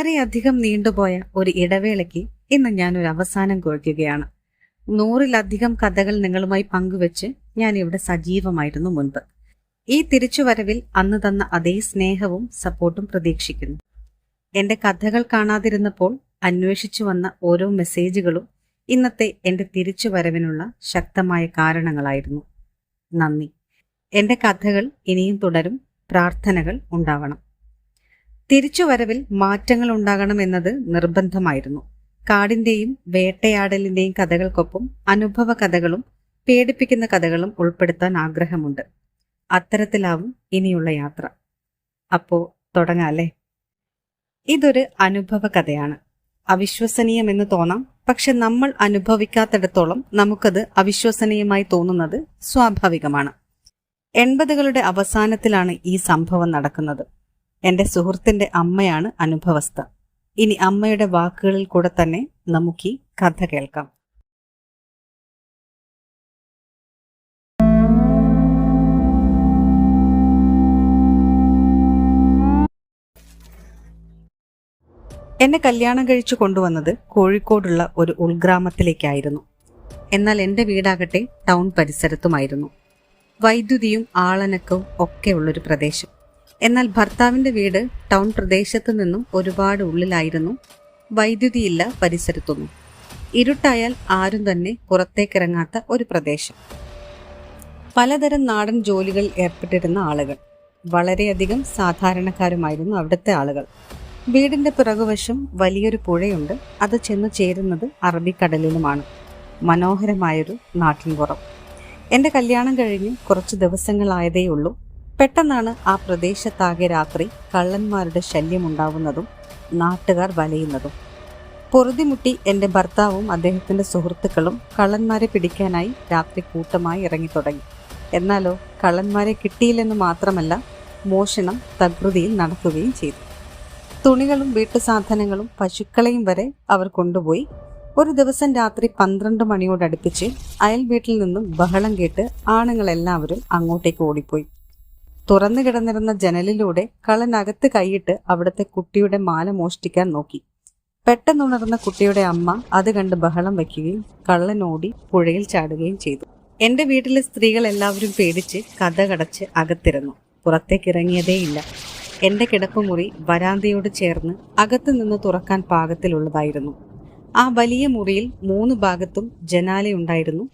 വളരെയധികം നീണ്ടുപോയ ഒരു ഇടവേളയ്ക്ക് ഇന്ന് ഞാൻ ഒരു അവസാനം കുറിക്കുകയാണ്. നൂറിലധികം കഥകൾ നിങ്ങളുമായി പങ്കുവെച്ച് ഞാൻ ഇവിടെ സജീവമായിരുന്നു മുൻപ്. ഈ തിരിച്ചുവരവിൽ അന്ന് തന്ന അതേ സ്നേഹവും സപ്പോർട്ടും പ്രതീക്ഷിക്കുന്നു. എന്റെ കഥകൾ കാണാതിരുന്നപ്പോൾ അന്വേഷിച്ചു വന്ന ഓരോ മെസ്സേജുകളും ഇന്നത്തെ എന്റെ തിരിച്ചുവരവിനുള്ള ശക്തമായ കാരണങ്ങളായിരുന്നു. നന്ദി. എന്റെ കഥകൾ ഇനിയും തുടരും. പ്രാർത്ഥനകൾ ഉണ്ടാവണം. തിരിച്ചുവരവിൽ മാറ്റങ്ങൾ ഉണ്ടാകണമെന്നത് നിർബന്ധമായിരുന്നു. കാടിന്റെയും വേട്ടയാടലിന്റെയും കഥകൾക്കൊപ്പം അനുഭവ കഥകളും പേടിപ്പിക്കുന്ന കഥകളും ഉൾപ്പെടുത്താൻ ആഗ്രഹമുണ്ട്. അത്തരത്തിലാവും ഇനിയുള്ള യാത്ര. അപ്പോ തുടങ്ങാല്ലേ ഇതൊരു അനുഭവ കഥയാണ് അവിശ്വസനീയമെന്ന് തോന്നാം പക്ഷെ നമ്മൾ അനുഭവിക്കാത്തിടത്തോളം നമുക്കത് അവിശ്വസനീയമായി തോന്നുന്നത് സ്വാഭാവികമാണ്. എൺപതുകളുടെ അവസാനത്തിലാണ് ഈ സംഭവം നടക്കുന്നത്. എന്റെ സുഹൃത്തിന്റെ അമ്മയാണ് അനുഭവസ്ഥ. ഇനി അമ്മയുടെ വാക്കുകളിൽ കൂടെ തന്നെ നമുക്ക് ഈ കഥ കേൾക്കാം. എന്നെ കല്യാണം കഴിച്ചു കൊണ്ടുവന്നത് കോഴിക്കോടുള്ള ഒരു ഉൾഗ്രാമത്തിലേക്കായിരുന്നു. എന്നാൽ എന്റെ വീടാകട്ടെ ടൗൺ പരിസരത്തുമായിരുന്നു. വൈദ്യുതിയും ആളനക്കവും ഒക്കെയുള്ളൊരു പ്രദേശം. എന്നാൽ ഭർത്താവിന്റെ വീട് ടൗൺ പ്രദേശത്തു നിന്നും ഒരുപാട് ഉള്ളിലായിരുന്നു. വൈദ്യുതിയില്ല പരിസരത്തൊന്നും. ഇരുട്ടായാൽ ആരും തന്നെ പുറത്തേക്കിറങ്ങാത്ത ഒരു പ്രദേശം. പലതരം നാടൻ ജോലികൾ ഏർപ്പെട്ടിരുന്ന ആളുകൾ. വളരെയധികം സാധാരണക്കാരുമായിരുന്നു അവിടുത്തെ ആളുകൾ. വീടിന്റെ പിറകുവശം വലിയൊരു പുഴയുണ്ട്. അത് ചെന്ന് ചേരുന്നത് അറബിക്കടലിലുമാണ്. മനോഹരമായൊരു നാട്ടിൻപുറം. എന്റെ കല്യാണം കഴിഞ്ഞ് കുറച്ച് ദിവസങ്ങളായതേ ഉള്ളൂ പെട്ടെന്നാണ് ആ പ്രദേശത്താകെ രാത്രി കള്ളന്മാരുടെ ശല്യമുണ്ടാവുന്നതും നാട്ടുകാർ വലയുന്നതും. പൊറുതിമുട്ടി എന്റെ ഭർത്താവും അദ്ദേഹത്തിന്റെ സുഹൃത്തുക്കളും കള്ളന്മാരെ പിടിക്കാനായി രാത്രി കൂട്ടമായി ഇറങ്ങിത്തുടങ്ങി. എന്നാലോ കള്ളന്മാരെ കിട്ടിയില്ലെന്ന് മാത്രമല്ല മോഷണം തകൃതിയിൽ നടക്കുകയും ചെയ്തു. തുണികളും വീട്ടു സാധനങ്ങളും പശുക്കളെയും വരെ അവർ കൊണ്ടുപോയി ഒരു ദിവസം രാത്രി പന്ത്രണ്ട് മണിയോടടുപ്പിച്ച് അയൽ വീട്ടിൽ നിന്നും ബഹളം കേട്ട് ആണുങ്ങളെല്ലാവരും അങ്ങോട്ടേക്ക് ഓടിപ്പോയി. തുറന്നു കിടന്നിരുന്ന ജനലിലൂടെ കള്ളനകത്ത് കൈയിട്ട് അവിടുത്തെ കുട്ടിയുടെ മാല മോഷ്ടിക്കാൻ നോക്കി. പെട്ടെന്നുണർന്ന കുട്ടിയുടെ അമ്മ അത് കണ്ട് ബഹളം വയ്ക്കുകയും കള്ളനോടി പുഴയിൽ ചാടുകയും ചെയ്തു. എന്റെ വീട്ടിലെ സ്ത്രീകൾ എല്ലാവരും പേടിച്ച് കഥ കടച്ച് അകത്തിരുന്നു പുറത്തേക്കിറങ്ങിയതേയില്ല എന്റെ കിടപ്പുമുറി വരാന്തയോട് ചേർന്ന് അകത്തു നിന്ന് തുറക്കാൻ പാകത്തിലുള്ളതായിരുന്നു. ആ വലിയ മുറിയിൽ മൂന്ന് ഭാഗത്തും ജനാലയുണ്ടായിരുന്നു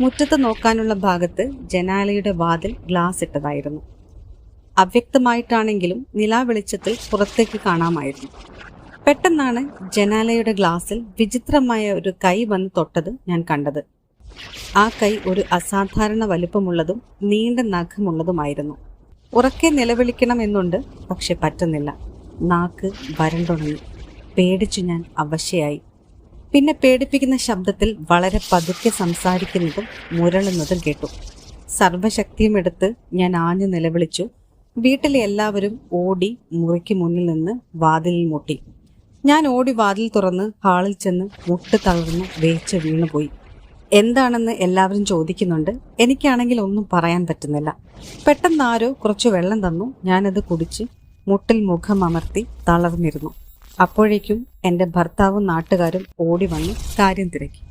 മുറ്റത്ത് നോക്കാനുള്ള ഭാഗത്ത് ജനാലയുടെ വാതിൽ ഗ്ലാസ് ഇട്ടതായിരുന്നു. അവ്യക്തമായിട്ടാണെങ്കിലും നിലാവെളിച്ചത്തിൽ പുറത്തേക്ക് കാണാമായിരുന്നു. പെട്ടെന്നാണ് ജനാലയുടെ ഗ്ലാസിൽ വിചിത്രമായ ഒരു കൈ വന്ന് തൊട്ടത് ഞാൻ കണ്ടത്. ആ കൈ ഒരു അസാധാരണ വലുപ്പമുള്ളതും നീണ്ട നഖമുള്ളതുമായിരുന്നു. ഉറക്കെ നിലവിളിക്കണം എന്നുണ്ട് പക്ഷെ പറ്റുന്നില്ല. നാക്ക് വരണ്ടുണങ്ങി പേടിച്ചു ഞാൻ അവശയായി. പിന്നെ പേടിപ്പിക്കുന്ന ശബ്ദത്തിൽ വളരെ പതുക്കെ സംസാരിക്കുന്നതും മുരളുന്നതും കേട്ടു. സർവശക്തിയും എടുത്ത് ഞാൻ ആഞ്ഞു നിലവിളിച്ചു. വീട്ടിലെ എല്ലാവരും ഓടി മുറിക്ക് മുന്നിൽ നിന്ന് വാതിലിൽ മുട്ടി. ഞാൻ ഓടി വാതിൽ തുറന്ന് ഹാളിൽ ചെന്ന് മുട്ട് തളർന്ന് വേച്ച് വീണുപോയി. എന്താണെന്ന് എല്ലാവരും ചോദിക്കുന്നുണ്ട്. എനിക്കാണെങ്കിൽ ഒന്നും പറയാൻ പറ്റുന്നില്ല. പെട്ടെന്ന് ആരോ കുറച്ച് വെള്ളം തന്നു. ഞാനത് കുടിച്ച് മുട്ടിൽ മുഖം അമർത്തി തളർന്നിരുന്നു. അപ്പോഴേക്കും എന്റെ ഭർത്താവും നാട്ടുകാരും ഓടി വന്ന് കാര്യം തിരക്കി.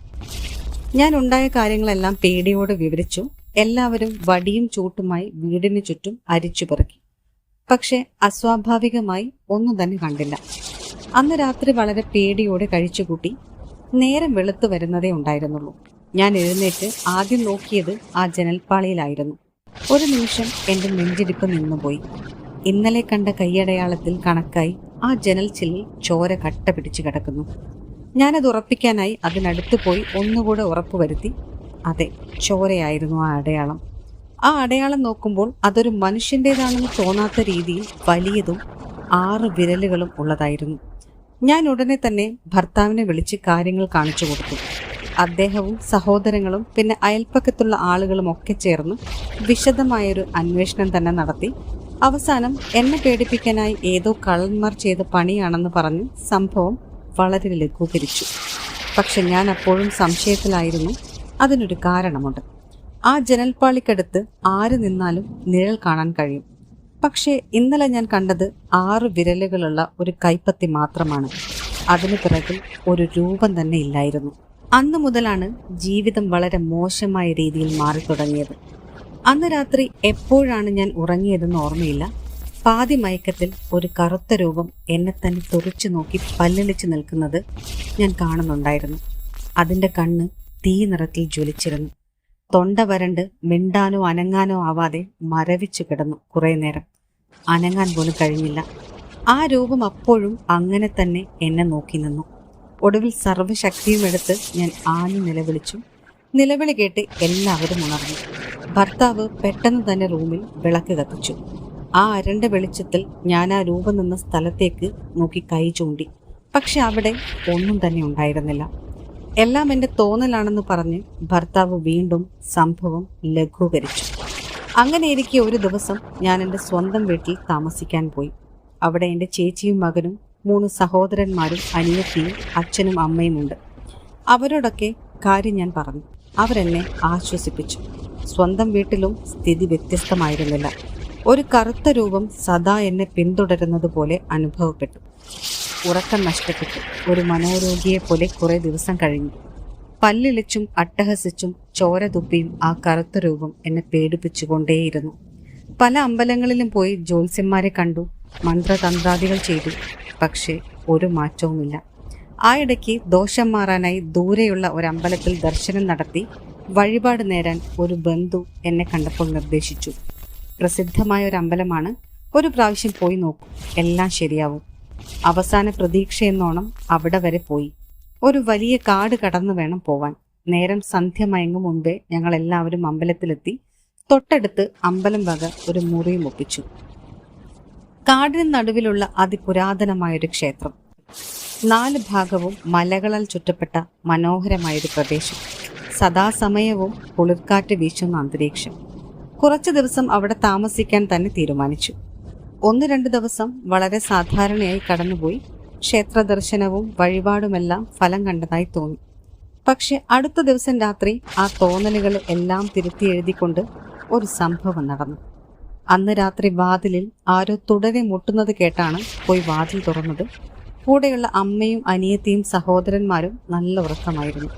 ഞാൻ ഉണ്ടായ കാര്യങ്ങളെല്ലാം പേടിയോട് വിവരിച്ചു. എല്ലാവരും വടിയും ചൂട്ടുമായി വീടിന് ചുറ്റും അരിച്ചു പെറുക്കി. പക്ഷെ അസ്വാഭാവികമായി ഒന്നും തന്നെ കണ്ടില്ല. അന്ന് രാത്രി വളരെ പേടിയോടെ കഴിച്ചുകൂട്ടി നേരം വെളുത്തു വരുന്നതേ ഉണ്ടായിരുന്നുള്ളൂ. ഞാൻ എഴുന്നേറ്റ് ആദ്യം നോക്കിയത് ആ ജനൽപ്പാളിയിലായിരുന്നു. ഒരു നിമിഷം എന്റെ നെഞ്ചിടിപ്പ് നിന്നുപോയി. ഇന്നലെ കണ്ട കൈയടയാളത്തിൽ കണക്കായി ആ ജനൽ ചില്ലിൽ ചോര കട്ട പിടിച്ചു കിടക്കുന്നു. ഞാനത് ഉറപ്പിക്കാനായി അതിനടുത്ത് പോയി ഒന്നുകൂടെ ഉറപ്പുവരുത്തി അതെ ചോരയായിരുന്നു ആ അടയാളം. ആ അടയാളം നോക്കുമ്പോൾ അതൊരു മനുഷ്യന്റെതാണെന്ന് തോന്നാത്ത രീതിയിൽ വലിയതും ആറ് വിരലുകളും ഉള്ളതായിരുന്നു. ഞാൻ ഉടനെ തന്നെ ഭർത്താവിനെ വിളിച്ച് കാര്യങ്ങൾ കാണിച്ചു കൊടുത്തു. അദ്ദേഹവും സഹോദരങ്ങളും പിന്നെ അയൽപ്പക്കത്തുള്ള ആളുകളും ഒക്കെ ചേർന്ന് വിശദമായൊരു അന്വേഷണം തന്നെ നടത്തി. അവസാനം എന്നെ പേടിപ്പിക്കാനായി ഏതോ കള്ളന്മാർ ചെയ്ത പണിയാണെന്ന് പറഞ്ഞ് സംഭവം വളരെ ലഘൂകരിച്ചു. പക്ഷെ ഞാൻ അപ്പോഴും സംശയത്തിലായിരുന്നു. അതിനൊരു കാരണമുണ്ട്. ആ ജനൽപ്പാളിക്കടുത്ത് ആര് നിന്നാലും നിഴൽ കാണാൻ കഴിയും. പക്ഷേ ഇന്നലെ ഞാൻ കണ്ടത് ആറ് വിരലുകളുള്ള ഒരു കൈപ്പത്തി മാത്രമാണ്. അതിനു പിറകിൽ ഒരു രൂപം തന്നെ ഇല്ലായിരുന്നു. അന്നു മുതലാണ് ജീവിതം വളരെ മോശമായ രീതിയിൽ മാറി തുടങ്ങിയത് അന്ന് രാത്രി എപ്പോഴാണ് ഞാൻ ഉറങ്ങിയതെന്ന് ഓർമ്മയില്ല. പാതി മയക്കത്തിൽ ഒരു കറുത്ത രൂപം എന്നെ തന്നെ തുറച്ചു നോക്കി പല്ലിളിച്ചു നിൽക്കുന്നത് ഞാൻ കാണുന്നുണ്ടായിരുന്നു. അതിന്റെ കണ്ണ് തീ നിറത്തിൽ ജ്വലിച്ചിരുന്നു. തൊണ്ട വരണ്ട് മിണ്ടാനോ അനങ്ങാനോ ആവാതെ മരവിച്ചു കിടന്നു കുറേ നേരം. അനങ്ങാൻ പോലും കഴിഞ്ഞില്ല. ആ രൂപം അപ്പോഴും അങ്ങനെ തന്നെ എന്നെ നോക്കി നിന്നു. ഒടുവിൽ സർവശക്തിയും എടുത്ത് ഞാൻ ആഞ്ഞു നിലവിളിച്ചു. നിലവിളി കേട്ട് എല്ലാവരും ഉണർന്നു. ഭർത്താവ് പെട്ടെന്ന് തന്നെ റൂമിൽ വിളക്ക് കത്തിച്ചു. ആ അരണ്ട വെളിച്ചത്തിൽ ഞാൻ ആ രൂപം നിന്ന സ്ഥലത്തേക്ക് നോക്കി കൈ ചൂണ്ടി. പക്ഷെ അവിടെ ഒന്നും തന്നെ ഉണ്ടായിരുന്നില്ല. എല്ലാം എന്റെ തോന്നലാണെന്ന് പറഞ്ഞ് ഭർത്താവ് വീണ്ടും സംഭവം ലഘൂകരിച്ചു. അങ്ങനെ ഇരിക്കെ ഒരു ദിവസം ഞാൻ എന്റെ സ്വന്തം വീട്ടിൽ താമസിക്കാൻ പോയി. അവിടെ എന്റെ ചേച്ചിയും മകനും മൂന്ന് സഹോദരന്മാരും അനിയത്തിയും അച്ഛനും അമ്മയും ഉണ്ട്. അവരോടൊക്കെ കാര്യം ഞാൻ പറഞ്ഞു. അവരെന്നെ ആശ്വസിപ്പിച്ചു. സ്വന്തം വീട്ടിലും സ്ഥിതി വ്യത്യസ്തമായിരുന്നില്ല. ഒരു കറുത്ത രൂപം സദാ എന്നെ പിന്തുടരുന്നത് പോലെ അനുഭവപ്പെട്ടു. ഉറക്കം നഷ്ടപ്പെട്ടു. ഒരു മനോരോഗിയെ പോലെ കുറെ ദിവസം കഴിഞ്ഞു. പല്ലിളിച്ചും അട്ടഹസിച്ചും ചോര തുപ്പിയും ആ കറുത്ത രൂപം എന്നെ പേടിപ്പിച്ചുകൊണ്ടേയിരുന്നു. പല അമ്പലങ്ങളിലും പോയി ജ്യോത്സ്യന്മാരെ കണ്ടു മന്ത്രതന്ത്രാദികൾ ചെയ്തു പക്ഷേ ഒരു മാറ്റവുമില്ല. ആ ഇടയ്ക്ക് ദോഷം മാറാനായി ദൂരെയുള്ള ഒരു അമ്പലത്തിൽ ദർശനം നടത്തി വഴിപാട് നേരാൻ ഒരു ബന്ധു എന്നെ കണ്ടപ്പോൾ നിർദ്ദേശിച്ചു. പ്രസിദ്ധമായ ഒരു അമ്പലമാണ്. ഒരു പ്രാവശ്യം പോയി നോക്കൂ. എല്ലാം ശരിയാവും. അവസാന പ്രതീക്ഷയെന്നോണം അവിടെ വരെ പോയി. ഒരു വലിയ കാട് കടന്നു വേണം പോവാൻ. നേരം സന്ധ്യ മയങ്ങും മുമ്പേ ഞങ്ങൾ എല്ലാവരും അമ്പലത്തിലെത്തി തൊട്ടടുത്ത് അമ്പലം വക ഒരു മുറിയും ഒപ്പിച്ചു. കാടിന് നടുവിലുള്ള അതിപുരാതനമായൊരു ക്ഷേത്രം. നാല് ഭാഗവും മലകളാൽ ചുറ്റപ്പെട്ട മനോഹരമായൊരു പ്രദേശം. സദാസമയവും കുളിർക്കാറ്റ് വീശുന്ന അന്തരീക്ഷം. കുറച്ചു ദിവസം അവിടെ താമസിക്കാൻ തന്നെ തീരുമാനിച്ചു. ഒന്ന് രണ്ട് ദിവസം വളരെ സാധാരണയായി കടന്നുപോയി. ക്ഷേത്ര ദർശനവും വഴിപാടുമെല്ലാം ഫലം കണ്ടതായി തോന്നി. പക്ഷെ അടുത്ത ദിവസം രാത്രി ആ തോന്നലുകൾ എല്ലാം തിരുത്തി എഴുതിക്കൊണ്ട് ഒരു സംഭവം നടന്നു. അന്ന് രാത്രി വാതിലിൽ ആരോ തുടരെ മുട്ടുന്നത് കേട്ടാണ് പോയി വാതിൽ തുറന്നത്. കൂടെയുള്ള അമ്മയും അനിയത്തിയും സഹോദരന്മാരും നല്ല ഉറക്കമായിരുന്നു.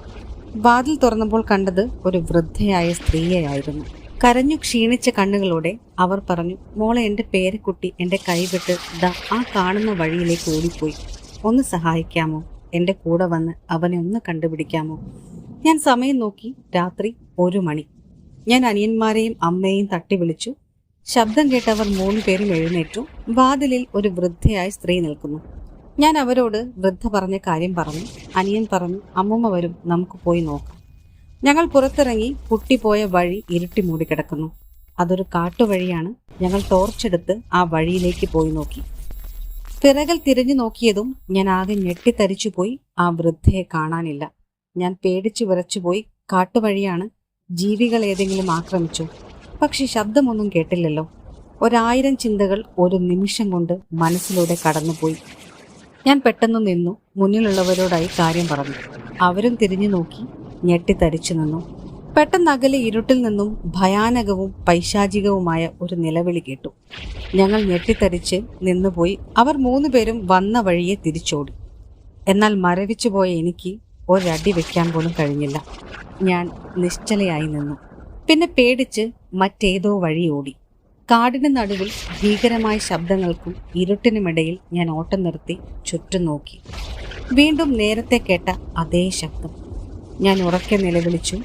വാതിൽ തുറന്നപ്പോൾ കണ്ടത് ഒരു വൃദ്ധയായ സ്ത്രീയെയായിരുന്നു കരഞ്ഞു ക്ഷീണിച്ച കണ്ണുകളോടെ അവർ പറഞ്ഞു മോളെ എന്റെ പേരക്കുട്ടി എന്റെ കൈവിട്ട് ദാ ആ കാണുന്ന വഴിയിലേക്ക് ഓടിപ്പോയി. ഒന്ന് സഹായിക്കാമോ? എന്റെ കൂടെ വന്ന് അവനെ ഒന്ന് കണ്ടുപിടിക്കാമോ? ഞാൻ സമയം നോക്കി രാത്രി ഒരു മണി. ഞാൻ അനിയന്മാരെയും അമ്മയെയും തട്ടി വിളിച്ചു. ശബ്ദം കേട്ടവർ മൂന്ന് പേരും എഴുന്നേറ്റു. വാതിലിൽ ഒരു വൃദ്ധയായ സ്ത്രീ നിൽക്കുന്നു. ഞാൻ അവരോട് വൃദ്ധ പറഞ്ഞ കാര്യം പറഞ്ഞു. അനിയൻ പറഞ്ഞു അമ്മമ്മ വരും നമുക്ക് പോയി നോക്കാം. ഞങ്ങൾ പുറത്തിറങ്ങി പൊട്ടിപ്പോയ വഴി ഇരുട്ടി മൂടിക്കിടക്കുന്നു അതൊരു കാട്ടുവഴിയാണ്. ഞങ്ങൾ ടോർച്ചെടുത്ത് ആ വഴിയിലേക്ക് പോയി നോക്കി. പിറകൽ തിരിഞ്ഞു നോക്കിയതും ഞാൻ ആകെ ഞെട്ടിത്തരിച്ചു പോയി. ആ വൃദ്ധയെ കാണാനില്ല. ഞാൻ പേടിച്ചു വിറച്ചുപോയി കാട്ടുവഴിയാണ്. ജീവികൾ ഏതെങ്കിലും ആക്രമിച്ചു. പക്ഷെ ശബ്ദമൊന്നും കേട്ടില്ലല്ലോ. ഒരായിരം ചിന്തകൾ ഒരു നിമിഷം കൊണ്ട് മനസ്സിലൂടെ കടന്നുപോയി. ഞാൻ പെട്ടെന്ന് നിന്നു. മുന്നിലുള്ളവരോടായി കാര്യം പറഞ്ഞു. അവരും തിരിഞ്ഞു നോക്കി. ഞെട്ടിത്തരിച്ചു നിന്നു. പെട്ടെന്ന് അകലെ ഇരുട്ടിൽ നിന്നും ഭയാനകവും പൈശാചികവുമായ ഒരു നിലവിളി കേട്ടു. ഞങ്ങൾ ഞെട്ടിത്തരിച്ച് നിന്നുപോയി. അവർ മൂന്നുപേരും വന്ന വഴിയെ തിരിച്ചോടി. എന്നാൽ മരവിച്ചു പോയ എനിക്ക് ഒരടി വെക്കാൻ പോലും കഴിഞ്ഞില്ല. ഞാൻ നിശ്ചലയായി നിന്നു. പിന്നെ പേടിച്ച് മറ്റേതോ വഴി ഓടി. കാടിന് നടുവിൽ ഭീകരമായ ശബ്ദങ്ങൾക്കും ഇരുട്ടിനുമിടയിൽ ഞാൻ ഓട്ടം നിർത്തി ചുറ്റും നോക്കി. വീണ്ടും നേരത്തെ കേട്ട അതേ ശബ്ദം. ഞാൻ ഉറക്കെ നിലവിളിച്ചു.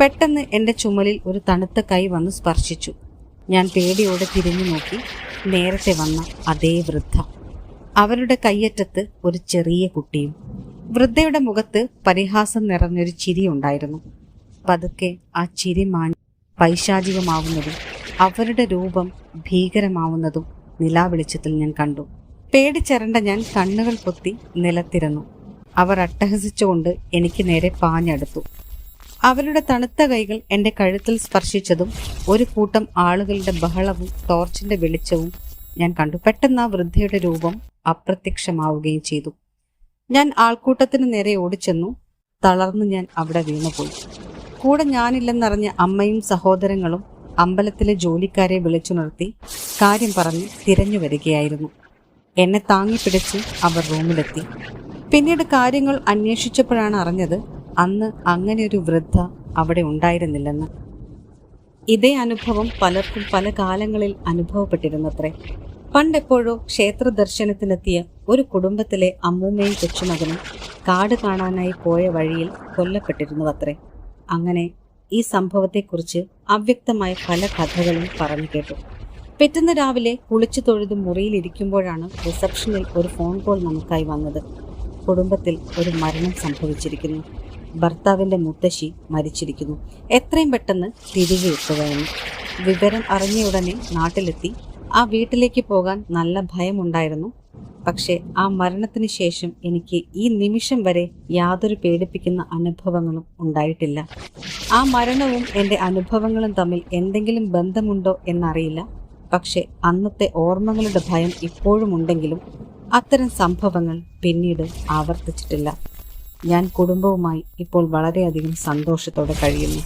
പെട്ടെന്ന് എന്റെ ചുമലിൽ ഒരു തണുത്ത കൈ വന്ന് സ്പർശിച്ചു. ഞാൻ പേടിയോടെ തിരിഞ്ഞു നോക്കി. നേരത്തെ വന്ന അതേ വൃദ്ധ. അവരുടെ കയ്യറ്റത്ത് ഒരു ചെറിയ കുട്ടിയും. വൃദ്ധയുടെ മുഖത്ത് പരിഹാസം നിറഞ്ഞൊരു ചിരി ഉണ്ടായിരുന്നു. പതുക്കെ ആ ചിരി മാഞ്ഞ് പൈശാചികമാവുന്നതും അവരുടെ രൂപം ഭീകരമാവുന്നതും നിലാവെളിച്ചത്തിൽ ഞാൻ കണ്ടു. പേടിച്ചരണ്ട ഞാൻ കണ്ണുകൾ പൊത്തി നിലത്തിരുന്നു. അവർ അട്ടഹസിച്ചുകൊണ്ട് എനിക്ക് നേരെ പാഞ്ഞടുത്തു. അവരുടെ തണുത്ത കൈകൾ എന്റെ കഴുത്തിൽ സ്പർശിച്ചതും ഒരു കൂട്ടം ആളുകളുടെ ബഹളവും ടോർച്ചിന്റെ വെളിച്ചവും ഞാൻ കണ്ടു. പെട്ടെന്ന് ആ വൃദ്ധയുടെ രൂപം അപ്രത്യക്ഷമാവുകയും ചെയ്തു. ഞാൻ ആൾക്കൂട്ടത്തിന് നേരെ ഓടിച്ചെന്നു. തളർന്നു ഞാൻ അവിടെ വീണുപോയി. കൂടെ ഞാനില്ലെന്നറിഞ്ഞ അമ്മയും സഹോദരങ്ങളും അമ്പലത്തിലെ ജോലിക്കാരെ വിളിച്ചുണർത്തി കാര്യം പറഞ്ഞ് തിരഞ്ഞു വരികയായിരുന്നു. എന്നെ താങ്ങിപ്പിടിച്ച് അവർ റൂമിലെത്തി. പിന്നീട് കാര്യങ്ങൾ അന്വേഷിച്ചപ്പോഴാണ് അറിഞ്ഞത് അന്ന് അങ്ങനെ ഒരു വൃദ്ധ അവിടെ ഉണ്ടായിരുന്നില്ലെന്ന്. ഇതേ അനുഭവം പലർക്കും പല കാലങ്ങളിൽ അനുഭവപ്പെട്ടിരുന്നത്രേ. പണ്ടെപ്പോഴോ ക്ഷേത്ര ദർശനത്തിനെത്തിയ ഒരു കുടുംബത്തിലെ അമ്മൂമ്മയും കൊച്ചുമകനും കാട് കാണാനായി പോയ വഴിയിൽ കൊല്ലപ്പെട്ടിരുന്നുവത്രേ. അങ്ങനെ ഈ സംഭവത്തെക്കുറിച്ച് അവ്യക്തമായ പല കഥകളും പറഞ്ഞു കേട്ടു. പെറ്റുന്ന രാവിലെ കുളിച്ചു തൊഴുത് മുറിയിലിരിക്കുമ്പോഴാണ് റിസപ്ഷനിൽ ഒരു ഫോൺ കോൾ നമുക്കായി വന്നത്. കുടുംബത്തിൽ ഒരു മരണം സംഭവിച്ചിരിക്കുന്നു. ഭർത്താവിന്റെ മുത്തശ്ശി മരിച്ചിരിക്കുന്നു. എത്രയും പെട്ടെന്ന് തിരികെ എത്തുകയാണ്. വിവരം അറിഞ്ഞ ഉടനെ നാട്ടിലെത്തി. ആ വീട്ടിലേക്ക് പോകാൻ നല്ല ഭയമുണ്ടായിരുന്നു. പക്ഷേ ആ മരണത്തിന് ശേഷം എനിക്ക് ഈ നിമിഷം വരെ യാതൊരു പേടിപ്പിക്കുന്ന അനുഭവങ്ങളും ഉണ്ടായിട്ടില്ല. ആ മരണവും എന്റെ അനുഭവങ്ങളും തമ്മിൽ എന്തെങ്കിലും ബന്ധമുണ്ടോ എന്നറിയില്ല. പക്ഷെ അന്നത്തെ ഓർമ്മകളുടെ ഭയം ഇപ്പോഴും ഉണ്ടെങ്കിലും അത്തരം സംഭവങ്ങൾ പിന്നീട് ആവർത്തിച്ചിട്ടില്ല. ഞാൻ കുടുംബവുമായി ഇപ്പോൾ വളരെയധികം സന്തോഷത്തോടെ കഴിയുന്നു.